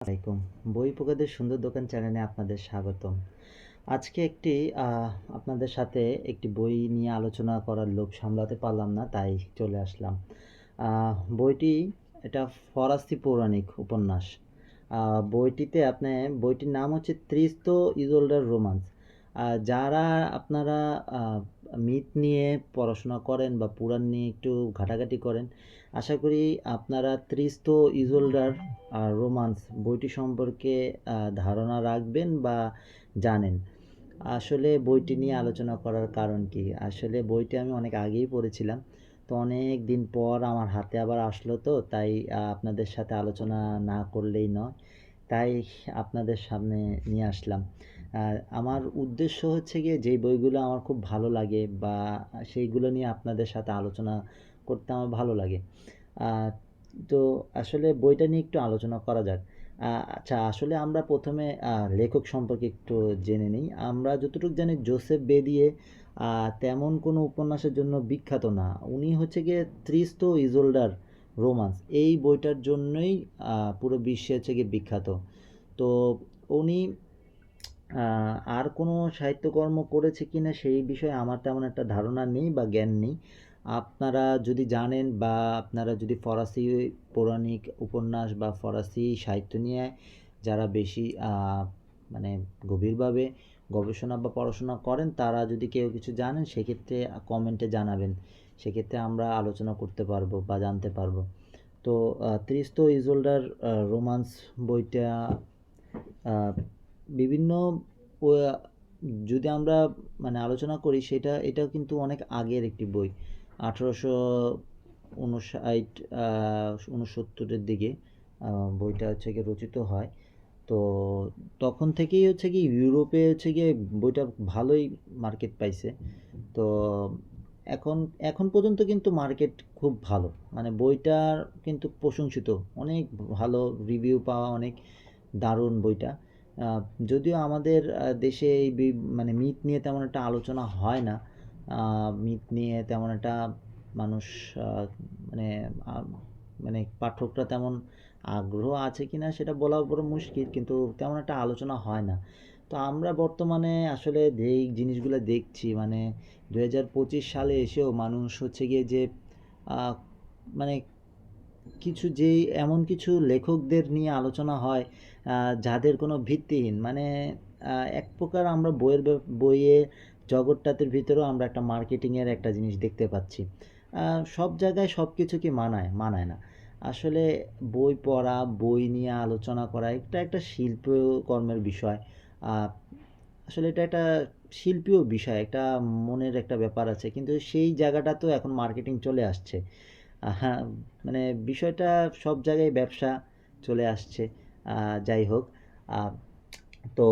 আলাইকুম। বই পোকাদের সুন্দর দোকান চ্যানেলে আপনাদের স্বাগতম। আজকে একটি আপনাদের সাথে একটি বই নিয়ে আলোচনা করার লোভ সামলাতে পারলাম না, তাই চলে আসলাম। বইটি, এটা ফরাসি পৌরাণিক উপন্যাস। বইটিতে আপনি, বইটির নাম হচ্ছে ত্রিস্ত ইজোল্ডার রোমান্স। যারা আপনারা মিথ নিয়ে পড়াশোনা করেন বা পুরাণ নিয়ে একটু ঘাটাঘাটি করেন, আশা করি আপনারা ত্রিস্ত ইজোল্ডার রোমান্স বইটি সম্পর্কে ধারণা রাখবেন বা জানেন। আসলে বইটি নিয়ে আলোচনা করার কারণ কি? আসলে বইটি আমি অনেক আগেই পড়েছিলাম, তো অনেক দিন পর আমার হাতে আবার আসলো তো, তাই আপনাদের সাথে আলোচনা না করলেই নয়, তাই আপনাদের সামনে নিয়ে আসলাম। আমার উদ্দেশ্য হচ্ছে গিয়ে যেই বইগুলো আমার খুব ভালো লাগে বা সেইগুলো নিয়ে আপনাদের সাথে আলোচনা করতে আমার ভালো লাগে। তো আসলে বইটা নিয়ে একটু আলোচনা করা যাক। আচ্ছা আসলে আমরা প্রথমে লেখক সম্পর্কে একটু জেনে নিই। আমরা যতটুকু জানি জোসেফ বেদিয়ে তেমন কোনো উপন্যাসের জন্য বিখ্যাত না। উনি হচ্ছে গিয়ে ত্রিস্ত ইজোল্ডার রোমান্স। এই বইটার জন্যই পুরো বিশ্বে হচ্ছে গিয়ে বিখ্যাত। তো উনি আর কোনো সাহিত্যকর্ম করেছে কি না সেই বিষয়ে আমার তেমন একটা ধারণা নেই বা জ্ঞান নেই। আপনারা যদি জানেন বা আপনারা যদি ফরাসি পৌরাণিক উপন্যাস বা ফরাসি সাহিত্য নিয়ে যারা বেশি মানে গভীরভাবে গবেষণা বা পড়াশোনা করেন, তারা যদি কেউ কিছু জানেন, সেক্ষেত্রে কমেন্টে জানাবেন। সেক্ষেত্রে আমরা আলোচনা করতে পারব বা জানতে পারব। তো ত্রিস্ত ইজোল্ডার রোমান্স বইটা বিভিন্ন যদি আমরা মানে আলোচনা করি, সেটা, এটাও কিন্তু অনেক আগের একটি বই। আঠেরোশো উনষাট উনসত্তরের দিকে বইটা হচ্ছে গিয়ে রচিত হয়। তো তখন থেকেই হচ্ছে কি ইউরোপে হচ্ছে গিয়ে বইটা ভালোই মার্কেট পাইছে। তো এখন এখন পর্যন্ত কিন্তু মার্কেট খুব ভালো। মানে বইটার কিন্তু প্রশংসিত। অনেক ভালো রিভিউ পাওয়া, অনেক দারুণ বইটা। যদিও আমাদের দেশে এই মানে মিথ নিয়ে তেমন একটা আলোচনা হয় না। মিথ নিয়ে তেমন একটা মানুষ মানে মানে পাঠকরা তেমন আগ্রহ আছে কি না সেটা বলা বড় মুশকিল, কিন্তু তেমন একটা আলোচনা হয় না। তো আমরা বর্তমানে আসলে যেই জিনিসগুলো দেখছি মানে দু হাজার পঁচিশ সালে এসেও মানুষ হচ্ছে গিয়ে যে মানে কিছু যেই, এমন কিছু লেখকদের নিয়ে আলোচনা হয় যাদের কোনো ভিত্তিহীন মানে এক প্রকার আমরা বইয়ের বইয়ে জগৎটাতের ভিতরেও আমরা একটা মার্কেটিংয়ের একটা জিনিস দেখতে পাচ্ছি। সব জায়গায় সব কিছু কি মানায়? মানায় না। আসলে বই পড়া, বই নিয়ে আলোচনা করা, এটা একটা শিল্পকর্মের বিষয়। আসলে এটা একটা শিল্পীয় বিষয়, একটা মনের একটা ব্যাপার আছে, কিন্তু সেই জায়গাটা তো এখন মার্কেটিং চলে আসছে। হ্যাঁ মানে বিষয়টা সব জায়গায় ব্যবসা চলে আসছে। যাই হোক তো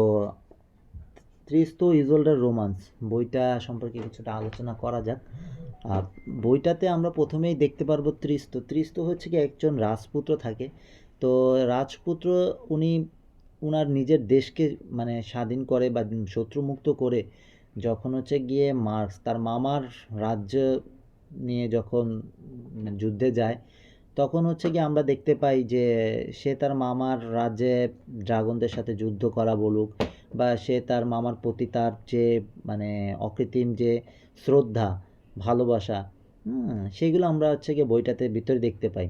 ত্রিস্ত ইজোল্ডার রোমান্স বইটা সম্পর্কে কিছুটা আলোচনা করা যাক। বইটাতে আমরা প্রথমেই দেখতে পারব ত্রিস্ত। ত্রিস্ত হচ্ছে কি একজন রাজপুত্র থাকে। তো রাজপুত্র উনি উনার নিজের দেশকে মানে স্বাধীন করে বা শত্রুমুক্ত করে যখন হচ্ছে গিয়ে মার্কস, তার মামার রাজ্য নিয়ে যখন যুদ্ধে যায় তখন হচ্ছে কি আমরা দেখতে পাই যে, সে তার মামার রাজ্যে ড্রাগনদের সাথে যুদ্ধ করা বলুক বা সে তার মামার প্রতি তার যে মানে অকৃত্রিম যে শ্রদ্ধা, ভালোবাসা সেগুলো আমরা হচ্ছে গিয়ে বইটাতে ভিতরে দেখতে পাই।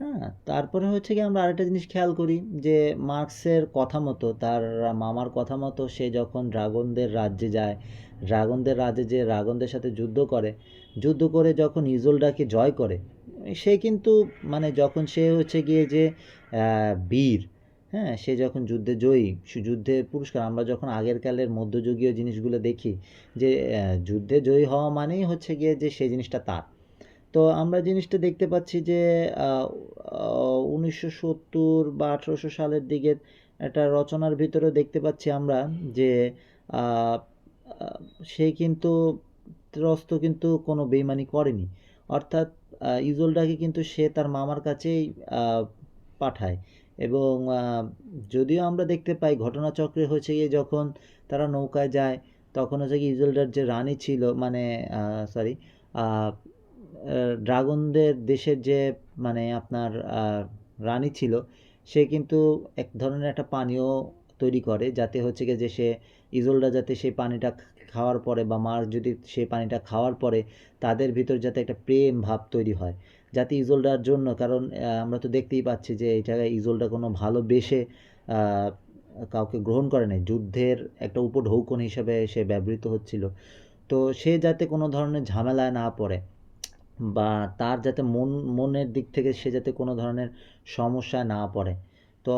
হ্যাঁ তারপরে হচ্ছে কি আমরা আরেকটা জিনিস খেয়াল করি যে, মার্কসের কথা মতো, তার মামার কথা মতো সে যখন ড্রাগনদের রাজ্যে যায়, ড্রাগনদের রাজ্যে যে ড্রাগনদের সাথে যুদ্ধ করে যুদ্ধ করে যখন ইজোল্ডাকে জয় করে সে কিন্তু মানে যখন সে হচ্ছে গিয়ে যে বীর হ্যাঁ সে যখন যুদ্ধে জয়ী, সে, যুদ্ধে পুরস্কার, আমরা যখন আগের কালের মধ্যযুগীয় জিনিসগুলো দেখি যে যুদ্ধে জয়ী হওয়া মানেই হচ্ছে গিয়ে যে সেই জিনিসটা তার। তো আমরা জিনিসটা দেখতে পাচ্ছি যে উনিশশো সত্তর বা আঠেরোশো সালের দিকের একটা রচনার ভিতরেও দেখতে পাচ্ছি আমরা যে সে কিন্তু ত্রস্ত কিন্তু কোনো বেইমানি করেনি। অর্থাৎ ইজোল্ডাকে কিন্তু সে তার মামার কাছেই পাঠায়। এবং যদিও আমরা দেখতে পাই ঘটনাচক্রে হচ্ছে গিয়ে যখন তারা নৌকায় যায়, তখন হচ্ছে কি ইজোল্ডার যে রানী ছিল মানে সরি ড্রাগনদের দেশের যে মানে আপনার রানী ছিল, সে কিন্তু এক ধরনের একটা পানীয় তৈরি করে, যাতে হচ্ছে গিয়ে যে সে ইজোলটা যাতে সেই পানিটা খাওয়ার পরে বা মার যদি সেই পানিটা খাওয়ার পরে তাদের ভিতর যাতে একটা প্রেম ভাব তৈরি হয়। যাতে ইজোলটার জন্য, কারণ আমরা তো দেখতেই পাচ্ছি যে এই জায়গায় ইজোলটা কোনো ভালোবেসে কাউকে গ্রহণ করে নাই। যুদ্ধের একটা উপঢৌকন হিসাবে সে ব্যবহৃত হচ্ছিল। তো সে যাতে কোনো ধরনের ঝামেলায় না পড়ে বা তার যাতে মন, মনের দিক থেকে সে যাতে কোনো ধরনের সমস্যায় না পড়ে তো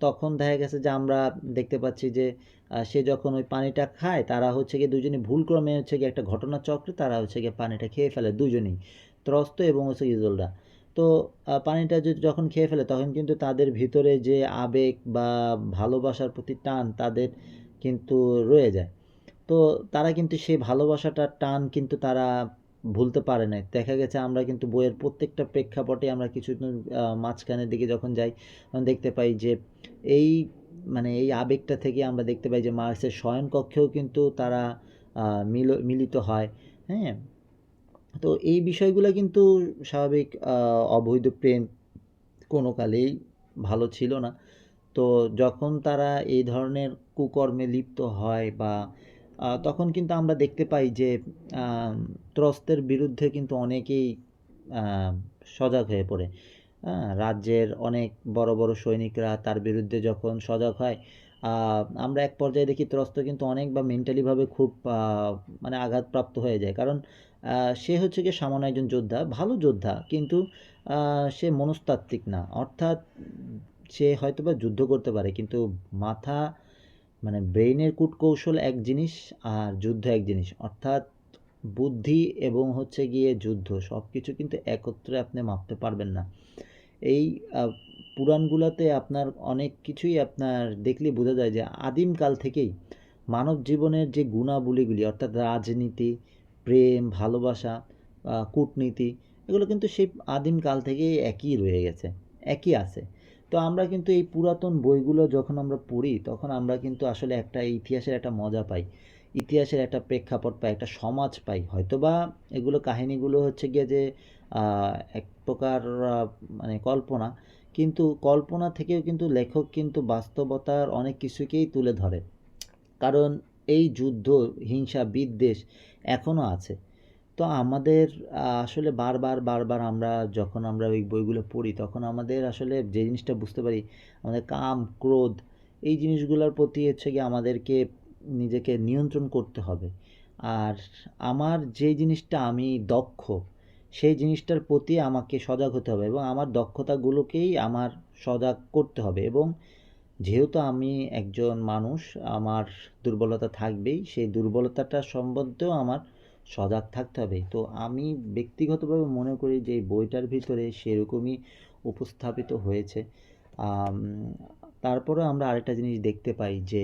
তখন দেখা গেছে যে আমরা দেখতে পাচ্ছি যে সে যখন ওই পানিটা খায়, তারা হচ্ছে গিয়ে দুজনই ভুলক্রমে হচ্ছে গিয়ে একটা ঘটনাচক্রে তারা হচ্ছে গিয়ে পানিটা খেয়ে ফেলে, দুজনেই। ত্রস্ত এবং হচ্ছে ইজলরা। তো পানিটা যখন খেয়ে ফেলে, তখন কিন্তু তাদের ভিতরে যে আবেগ বা ভালোবাসার প্রতি টান তাদের কিন্তু রয়ে যায়। তো, তারা কিন্তু সেই ভালোবাসাটার টান কিন্তু তারা ভুলতে পারে নাই। দেখা গেছে আমরা কিন্তু বইয়ের প্রত্যেকটা প্রেক্ষাপটে আমরা কিছু মাঝখানের দিকে যখন যাই, তখন দেখতে পাই যে এই মানে এই আবেগটা থেকে আমরা দেখতে পাই যে মার্সের শয়নকক্ষেও কিন্তু তারা মিল, মিলিত হয়। হ্যাঁ? তো এই বিষয়গুলো কিন্তু স্বাভাবিক অবৈধ প্রেম কোনো কালেই ভালো ছিল না। তো যখন তারা এই ধরনের কুকর্মে লিপ্ত হয় বা তখন কিন্তু আমরা দেখতে পাই যে ত্রস্তের বিরুদ্ধে কিন্তু অনেকেই সজাগ হয়ে পড়ে। হ্যাঁ রাজ্যের অনেক বড় বড় সৈনিকরা তার বিরুদ্ধে যখন সজাগ হয় আমরা এক পর্যায়ে দেখি ত্রস্ত কিন্তু অনেক বা মেন্টালিভাবে খুব মানে আঘাতপ্রাপ্ত হয়ে যায়। কারণ সে হচ্ছে গিয়ে সামান্য একজন যোদ্ধা, ভালো যোদ্ধা, কিন্তু সে মনস্তাত্ত্বিক না। অর্থাৎ, সে হয়তো বা যুদ্ধ করতে পারে, কিন্তু মাথা মানে ব্রেইনের কূটকৌশল এক জিনিস আর যুদ্ধ এক জিনিস। অর্থাৎ বুদ্ধি এবং হচ্ছে গিয়ে যুদ্ধ সব কিছু কিন্তু একত্রে আপনি মাপতে পারবেন না। এই পুরাণগুলোতে আপনার অনেক কিছুই আপনার দেখলে বোঝা যায় যে আদিমকাল থেকেই মানব জীবনের যে গুণাবলীগুলি, অর্থাৎ রাজনীতি, প্রেম, ভালোবাসা কূটনীতি, এগুলো কিন্তু সেই আদিমকাল থেকেই একই রয়ে গেছে, একই আছে। তো আমরা কিন্তু এই পুরাতন বইগুলো যখন আমরা পড়ি, তখন আমরা কিন্তু আসলে একটা ইতিহাসের একটা মজা পাই। ইতিহাসের একটা প্রেক্ষাপট পাই, একটা সমাজ পাই। হয়তোবা এগুলো কাহিনীগুলো হচ্ছে গিয়ে যে এক প্রকার মানে কল্পনা, কিন্তু কল্পনা থেকেও কিন্তু লেখক কিন্তু বাস্তবতার অনেক কিছুকেই তুলে ধরে। কারণ এই যুদ্ধ, হিংসা, বিদ্বেষ এখনও আছে। তো আমাদের আসলে বারবার বারবার আমরা যখন আমরা ওই বইগুলো পড়ি, তখন আমাদের আসলে যে জিনিসটা বুঝতে পারি, আমাদের কাম, ক্রোধ, এই জিনিসগুলোর প্রতি হচ্ছে গিয়ে আমাদেরকে নিজেকে নিয়ন্ত্রণ করতে হবে। আর আমার যে জিনিসটা আমি দক্ষ, সেই জিনিসটার প্রতি আমাকে সজাগ হতে হবে এবং আমার দক্ষতাগুলোকেই আমার সজাগ করতে হবে এবং যেহেতু আমি একজন মানুষ, আমার দুর্বলতা থাকবেই, সেই দুর্বলতাটা সম্বন্ধেও আমার সজাগ থাকতে হবে। তো আমি ব্যক্তিগতভাবে মনে করি যে বইটার ভিতরে সেরকমই উপস্থাপিত হয়েছে। তারপরে আমরা আরেকটা জিনিস দেখতে পাই যে,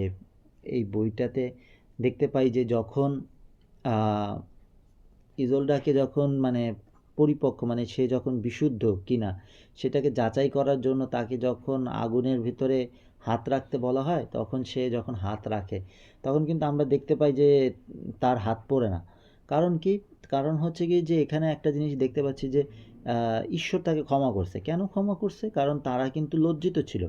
এই বইটাতে দেখতে পাই যে, যখন ইজলডাকে যখন মানে পরিপক্ক মানে সে যখন বিশুদ্ধ কিনা, সেটাকে যাচাই করার জন্য তাকে যখন আগুনের ভিতরে হাত রাখতে বলা হয়, তখন সে যখন হাত রাখে, তখন কিন্তু আমরা দেখতে পাই যে, তার হাত পড়ে না। কারণ কি? কারণ হচ্ছে কি যে এখানে একটা জিনিস দেখতে পাচ্ছি যে ঈশ্বর তাকে ক্ষমা করছে। কেন ক্ষমা করছে? কারণ তারা কিন্তু লজ্জিত ছিল।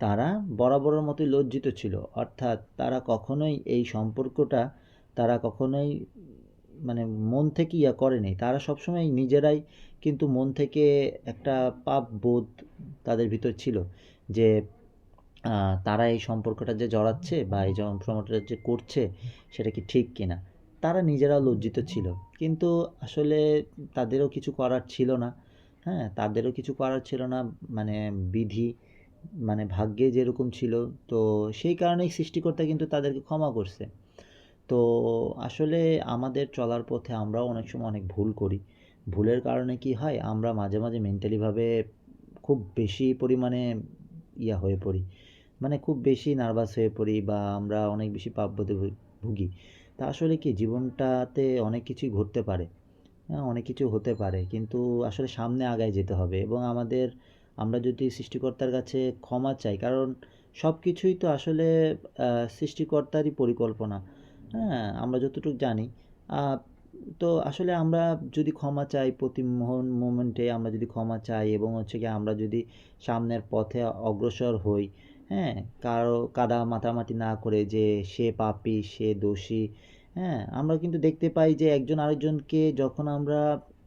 তারা বরাবরের মতোই লজ্জিত ছিল। অর্থাৎ তারা কখনোই এই সম্পর্কটা তারা কখনোই মানে মন থেকে ইয়া করেনি। তারা সবসময় নিজেরাই কিন্তু মন থেকে একটা পাপ বোধ তাদের ভিতর ছিল যে তারা এই সম্পর্কটা যে জড়াচ্ছে বা এই সম্পর্কটা যে করছে, সেটা কি ঠিক কিনা? তারা নিজেরাও লজ্জিত ছিল। কিন্তু আসলে তাদেরও কিছু করার ছিল না। হ্যাঁ তাদেরও কিছু করার ছিল না। মানে বিধি মানে ভাগ্যে যেরকম ছিল, তো সেই কারণেই সৃষ্টিকর্তা কিন্তু তাদেরকে ক্ষমা করছে। তো আসলে আমাদের চলার পথে আমরাও অনেক সময় অনেক ভুল করি। ভুলের কারণে কি হয়, আমরা মাঝে মাঝে মেন্টালিভাবে খুব বেশি পরিমাণে ইয়া হয়ে পড়ি। মানে খুব বেশি নার্ভাস হয়ে পড়ি বা আমরা অনেক বেশি পাপবোধে ভুগি। তা আসলে কি জীবনটাতে অনেক কিছুই ঘটতে পারে? হ্যাঁ অনেক কিছু হতে পারে। কিন্তু আসলে সামনে আগায় যেতে হবে এবং আমাদের, আমরা যদি সৃষ্টিকর্তার কাছে ক্ষমা চাই, কারণ সব কিছুই তো আসলে সৃষ্টিকর্তারই পরিকল্পনা। হ্যাঁ আমরা যতটুকু জানি। তো আসলে আমরা যদি ক্ষমা চাই প্রতি মোমেন্টে আমরা যদি ক্ষমা চাই এবং হচ্ছে কি আমরা যদি সামনের পথে অগ্রসর হই হ্যাঁ কারও কাদা মাতামাতি না করে যে সে পাপী, সে দোষী হ্যাঁ আমরা কিন্তু দেখতে পাই যে একজন আরেকজনকে যখন আমরা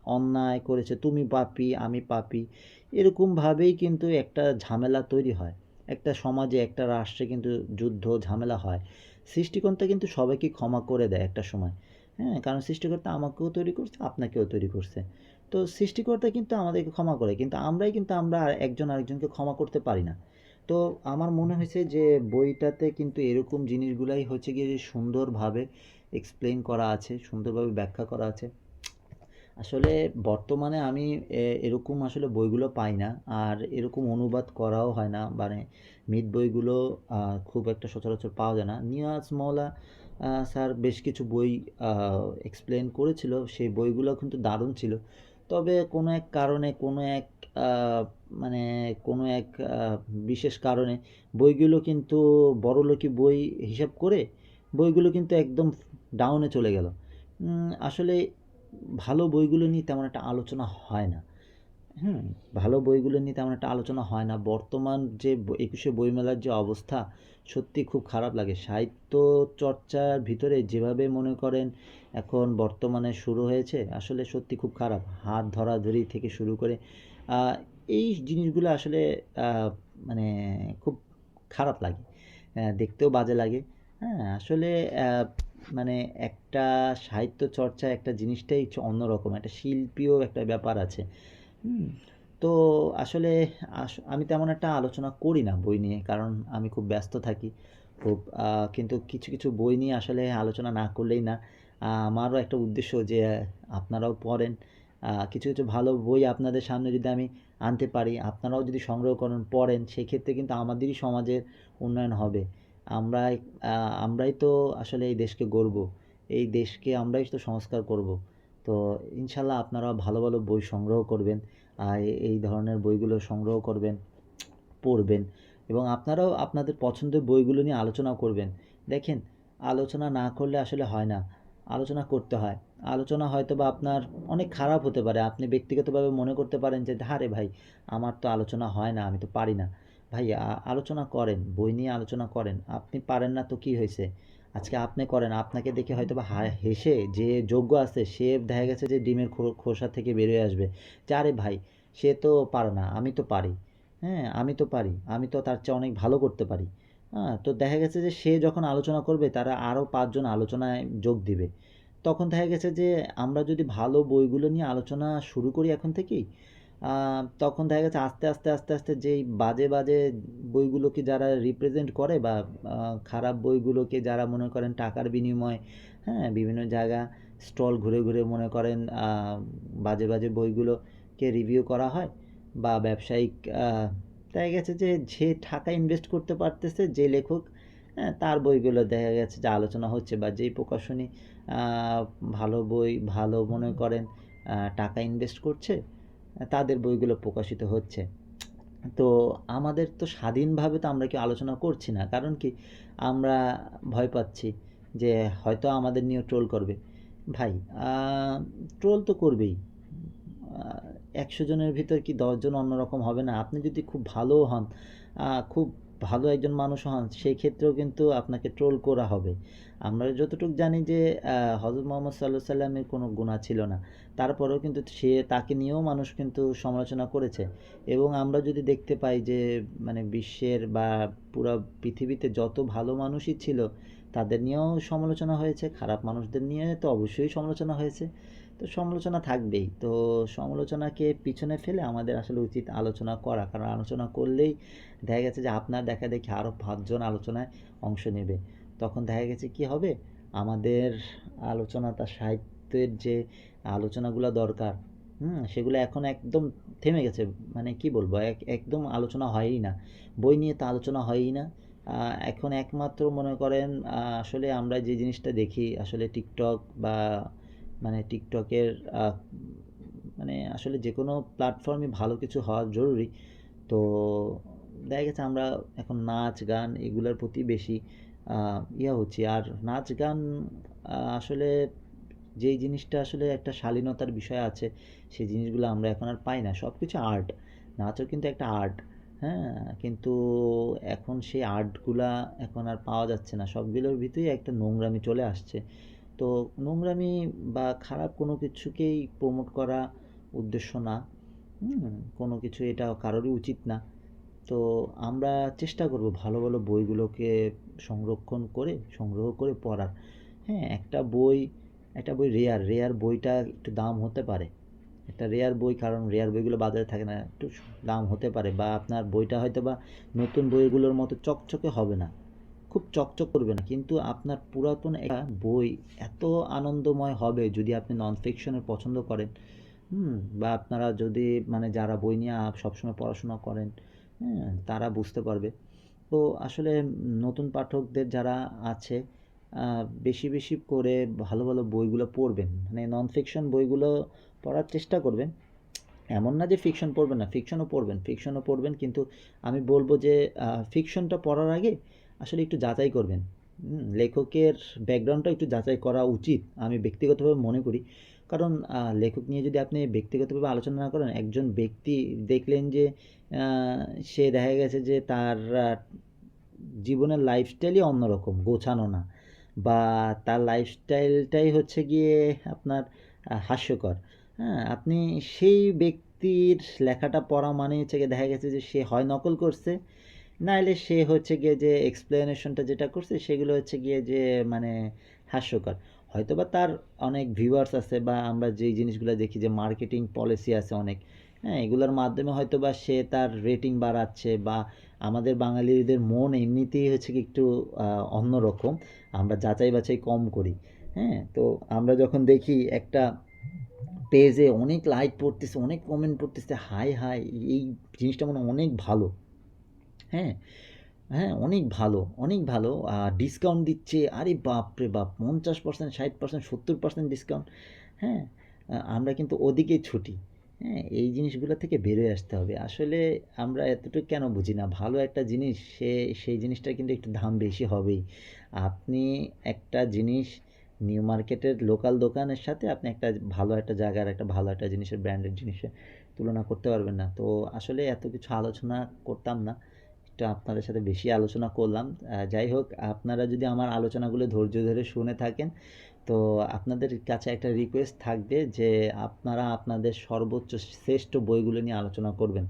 অন্যায় করেছে, তুমি পাপী, আমি পাপী এরকমভাবেই কিন্তু একটা ঝামেলা তৈরি হয়। একটা সমাজে, একটা রাষ্ট্রে কিন্তু যুদ্ধ, ঝামেলা হয়। সৃষ্টিকর্তা কিন্তু সবাইকে ক্ষমা করে দেয় একটা সময়। হ্যাঁ কারণ সৃষ্টিকর্তা আমাকেও তৈরি করছে, আপনাকেও তৈরি করছে। তো সৃষ্টিকর্তা কিন্তু আমাদেরকে ক্ষমা করে, কিন্তু আমরাই কিন্তু আমরা একজন আরেকজনকে ক্ষমা করতে পারি না। তো আমার মনে হয়েছে যে বইটাতে কিন্তু এরকম জিনিসগুলাই হচ্ছে গিয়ে যে সুন্দরভাবে এক্সপ্লেন করা আছে, সুন্দরভাবে ব্যাখ্যা করা আছে। আসলে বর্তমানে আমি এরকম আসলে বইগুলো পাই না আর এরকম অনুবাদ করাও হয় না। মানে মিথ বইগুলো খুব একটা সচরাচর পাওয়া যায় না। নিয়াজ মওলা স্যার বেশ কিছু বই এক্সপ্লেন করেছিল। সেই বইগুলো কিন্তু দারুণ ছিল। তবে কোনো এক কারণে, কোনো এক মানে কোনো এক বিশেষ কারণে বইগুলো কিন্তু বড়লোকি বই হিসাব করে বইগুলো কিন্তু একদম ডাউনে চলে গেল। আসলে ভালো বইগুলো নিয়ে তেমন একটা আলোচনা হয় না। হুম, ভালো বইগুলো নিয়ে তেমন একটা আলোচনা হয় না। বর্তমান যে একুশে বইমেলার যে অবস্থা, সত্যি খুব খারাপ লাগে। সাহিত্য চর্চার ভিতরে যেভাবে মনে করেন এখন বর্তমানে শুরু হয়েছে, আসলে সত্যি খুব খারাপ। হাত ধরাধরি থেকে শুরু করে এই জিনিসগুলো আসলে মানে খুব খারাপ লাগে। দেখতেও বাজে লাগে। হ্যাঁ আসলে মানে একটা সাহিত্য চর্চা একটা জিনিসটাই অন্যরকম। একটা শিল্পীয় একটা ব্যাপার আছে। হুম। তো আসলে আস- আমি তেমন একটা আলোচনা করি না বই নিয়ে কারণ আমি খুব ব্যস্ত থাকি। খুব কিন্তু কিছু কিছু বই নিয়ে আসলে আলোচনা না করলেই না। আমারও একটা উদ্দেশ্য যে আপনারাও পড়েন। কিছু কিছু ভালো বই আপনাদের সামনে যদি আমি আনতে পারি আপনারাও যদি সংগ্রহ করেন পড়েন সেক্ষেত্রে কিন্তু আমাদেরই সমাজের উন্নয়ন হবে। আমরাই আহ, আমরাই তো আসলে এই দেশকে গড়ব। এই দেশকে আমরাই তো সংস্কার করব। তো ইনশাল্লাহ আপনারা ভালো ভালো বই সংগ্রহ করবেন আর এই ধরনের বইগুলো সংগ্রহ করবেন, পড়বেন এবং আপনারাও আপনাদের পছন্দের বইগুলো নিয়ে আলোচনা করবেন। দেখেন, আলোচনা না করলে আসলে হয় না, আলোচনা করতে হয়। আলোচনা হয়তো বা আপনার অনেক খারাপ হতে পারে, আপনি ব্যক্তিগতভাবে মনে করতে পারেন যে হারে ভাই, আমার তো আলোচনা হয় না, আমি তো পারি না। ভাই আলোচনা করেন, বই নিয়ে আলোচনা করেন, আপনি পারেন না তো কি হয়েছে? আজকে আপনি করেন, আপনাকে দেখে হয়তো বা হেসে যে যোগ্য আছে, সে দেখা গেছে যে ডিমের খোসা থেকে বেরিয়ে আসবে। যে আরে ভাই, সে তো পারে না, আমি তো পারি। হ্যাঁ আমি তো পারি, আমি তো তার চেয়ে অনেক ভালো করতে পারি। হ্যাঁ তো দেখা গেছে যে সে যখন আলোচনা করবে, তারা আরও পাঁচজন আলোচনায় যোগ দিবে। তখন দেখা গেছে যে আমরা যদি ভালো বইগুলো নিয়ে আলোচনা শুরু করি এখন থেকেই তখন দেখা গেছে আস্তে আস্তে আস্তে আস্তে যেই বাজে বাজে বইগুলোকে যারা রিপ্রেজেন্ট করে বা খারাপ বইগুলোকে যারা মনে করেন টাকার বিনিময়ে হ্যাঁ বিভিন্ন জায়গা স্টল ঘুরে ঘুরে মনে করেন বাজে বাজে বইগুলোকে রিভিউ করা হয় বা ব্যবসায়িক দেখা গেছে যে যে টাকা ইনভেস্ট করতে পারতেছে, যে লেখক হ্যাঁ তার বইগুলো দেখা গেছে যে আলোচনা হচ্ছে বা যেই প্রকাশনী ভালো বই, ভালো মনে করেন টাকা ইনভেস্ট করছে তাদের বইগুলো প্রকাশিত হচ্ছে। তো আমাদের তো স্বাধীনভাবে তো আমরা কি আলোচনা করছি না। কারণ কি? আমরা ভয় পাচ্ছি যে হয়তো আমাদের নিয়ে ট্রোল করবে। ভাই ট্রোল তো করবেই। একশো জনের ভিতর কি দশজন অন্যরকম হবে না? আপনি যদি খুব ভালো হন খুব ভালো একজন মানুষ হন, সেই ক্ষেত্রেও কিন্তু আপনাকে ট্রোল করা হবে। আমরা যতটুকু জানি যে হজরত মোহাম্মদ সাল্লাহ সাল্লামের কোনো গুণা ছিল না। তারপরেও কিন্তু সে তাকে নিয়েও মানুষ কিন্তু সমালোচনা করেছে। এবং আমরা যদি দেখতে পাই যে মানে বিশ্বের বা পুরো পৃথিবীতে যত ভালো মানুষই ছিল, তাদের নিয়েও সমালোচনা হয়েছে, খারাপ মানুষদের নিয়ে তো অবশ্যই সমালোচনা হয়েছে। তো সমালোচনা থাকবেই। তো সমালোচনাকে পিছনে ফেলে আমাদের আসলে উচিত আলোচনা করা। কারণ আলোচনা করলেই দেখা গেছে যে আপনার দেখা দেখি আরও পাঁচজন আলোচনায় অংশ নেবে। তখন দেখা গেছে কি হবে? আমাদের আলোচনা তার সাহিত্যের যে আলোচনাগুলো দরকার, হুম, সেগুলো এখন একদম থেমে গেছে। মানে কি বলব? এক, একদম আলোচনা হয়ই না। বই নিয়ে তো আলোচনা হয়ই না। এখন একমাত্র মনে করেন আসলে আমরা যে জিনিসটা দেখি, আসলে টিকটক বা মানে টিকটকের মানে আসলে যে কোনো প্ল্যাটফর্মে ভালো কিছু হওয়া জরুরি। তো দেখা গেছে আমরা এখন নাচ, গান এগুলোর প্রতি বেশি ইয়া হচ্ছি। আর নাচ, গান আসলে যেই জিনিসটা আসলে একটা শালীনতার বিষয় আছে, সেই জিনিসগুলো আমরা এখন আর পাই না। সব কিছু আর্ট নাচও কিন্তু একটা আর্ট হ্যাঁ? কিন্তু এখন সেই আর্টগুলা এখন আর পাওয়া যাচ্ছে না। সবগুলোর ভিতরেই একটা নোংরামি চলে আসছে। তো নোংরামি বা খারাপ কোনো কিছুকেই প্রমোট করা উদ্দেশ্য না। কোনো কিছু এটা কারোরই উচিত না। তো আমরা চেষ্টা করব ভালো ভালো বইগুলোকে সংরক্ষণ করে, সংগ্রহ করে পড়ার। হ্যাঁ একটা বই একটা বই রেয়ার রেয়ার বইটা একটু দাম হতে পারে। একটা রেয়ার বই, কারণ রেয়ার বইগুলো বাজারে থাকে না, একটু দাম হতে পারে বা আপনার বইটা হয়তো বা নতুন বইগুলোর মতো চকচকে হবে না। খুব চকচক করবে না। কিন্তু আপনার পুরাতন একটা বই এত আনন্দময় হবে যদি আপনি নন ফিকশনের পছন্দ করেন। হুম, বা আপনারা যদি মানে যারা বই নিয়ে সবসময় পড়াশোনা করেন হ্যাঁ তারা বুঝতে পারবে। তো আসলে নতুন পাঠকদের যারা আছে বেশি বেশি করে ভালো ভালো বইগুলো পড়বেন। মানে নন ফিকশন বইগুলো পড়ার চেষ্টা করবেন। এমন না যে ফিকশন পড়বেন না ফিকশনও পড়বেন। ফিকশনও পড়বেন, কিন্তু আমি বলব যে ফিকশনটা পড়ার আগে আসলে একটু যাচাই করবেন। লেখকের ব্যাকগ্রাউন্ডটা একটু যাচাই করা উচিত, আমি ব্যক্তিগতভাবে মনে করি। কারণ লেখক নিয়ে যদি আপনি ব্যক্তিগতভাবে আলোচনা না করেন, একজন ব্যক্তি দেখলেন যে সে দেখা গেছে যে তার জীবনের লাইফস্টাইলই অন্যরকম, গোছানো না। বা তার লাইফস্টাইলটাই হচ্ছে গিয়ে আপনার হাস্যকর। হ্যাঁ আপনি সেই ব্যক্তির লেখাটা পড়া মানে হচ্ছে গিয়ে দেখা গেছে যে সে হয় নকল করছে নাইলে সে হচ্ছে গিয়ে যে এক্সপ্লেনেশনটা যেটা করছে, সেগুলো হচ্ছে গিয়ে যে মানে হাস্যকর। হয়তোবা তার অনেক ভিউয়ার্স আছে বা আমরা যেই জিনিসগুলো দেখি যে মার্কেটিং পলিসি আছে অনেক হ্যাঁ এগুলোর মাধ্যমে হয়তোবা সে তার রেটিং বাড়াচ্ছে বা আমাদের বাঙালিদের মন এমনিতেই হচ্ছে কি একটু অন্যরকম, আমরা যাচাই বাছাই কম করি হ্যাঁ তো আমরা যখন দেখি একটা পেজে অনেক লাইক পড়তেছে, অনেক কমেন্ট পড়তেছে হাই হাই এই জিনিসটা মনে অনেক ভালো। হ্যাঁ হ্যাঁ অনেক ভালো অনেক ভালো। ডিসকাউন্ট দিচ্ছে, আরে বাপ রে বাপ, পঞ্চাশ পার্সেন্ট ষাট পার্সেন্ট সত্তর পার্সেন্ট ডিসকাউন্ট হ্যাঁ আমরা কিন্তু ওদিকেই ছুটি। হ্যাঁ এই জিনিসগুলো থেকে বেরোয় আসতে হবে। আসলে আমরা এতটুকু কেন বুঝি না? ভালো একটা জিনিস, সে, সেই জিনিসটা কিন্তু একটু দাম বেশি হবেই। আপনি একটা জিনিস নিউ মার্কেটের লোকাল দোকানের সাথে আপনি একটা ভালো একটা জায়গার, একটা ভালো একটা জিনিসের ব্র্যান্ডেড জিনিসের তুলনা করতে পারবেন না। তো আসলে এত কিছু আলোচনা করতাম না। একটু আপনাদের সাথে বেশি আলোচনা করলাম। যাই হোক, আপনারা যদি আমার আলোচনাগুলো ধৈর্য ধরে শুনে থাকেন, তো আপনাদের কাছে একটা রিকোয়েস্ট থাকবে যে আপনারা আপনাদের সর্বোচ্চ শ্রেষ্ঠ বইগুলো নিয়ে আলোচনা করবেন।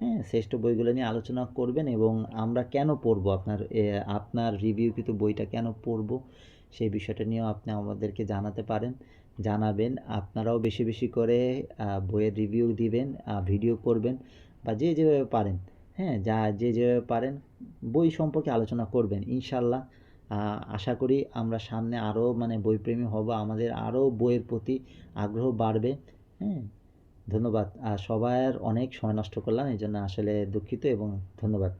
হ্যাঁ শ্রেষ্ঠ বইগুলো নিয়ে আলোচনা করবেন এবং আমরা কেন পড়ব? আপনার আপনার রিভিউকৃত বইটা কেন পড়ব? সেই বিষয়টা নিয়েও আপনি আমাদেরকে জানাতে পারেন, জানাবেন। আপনারাও বেশি বেশি করে বইয়ের রিভিউ দিবেন ভিডিও করবেন বা যে যেভাবে পারেন। হ্যাঁ যা যে যেভাবে পারেন বই সম্পর্কে আলোচনা করবেন, ইনশাল্লাহ। আশা করি আমরা সামনে আরও মানে বইপ্রেমী হব, আমাদের আরও বইয়ের প্রতি আগ্রহ বাড়বে। হ্যাঁ ধন্যবাদ। আর সবার অনেক সময় নষ্ট করলাম, এই জন্য আসলে দুঃখিত এবং ধন্যবাদ।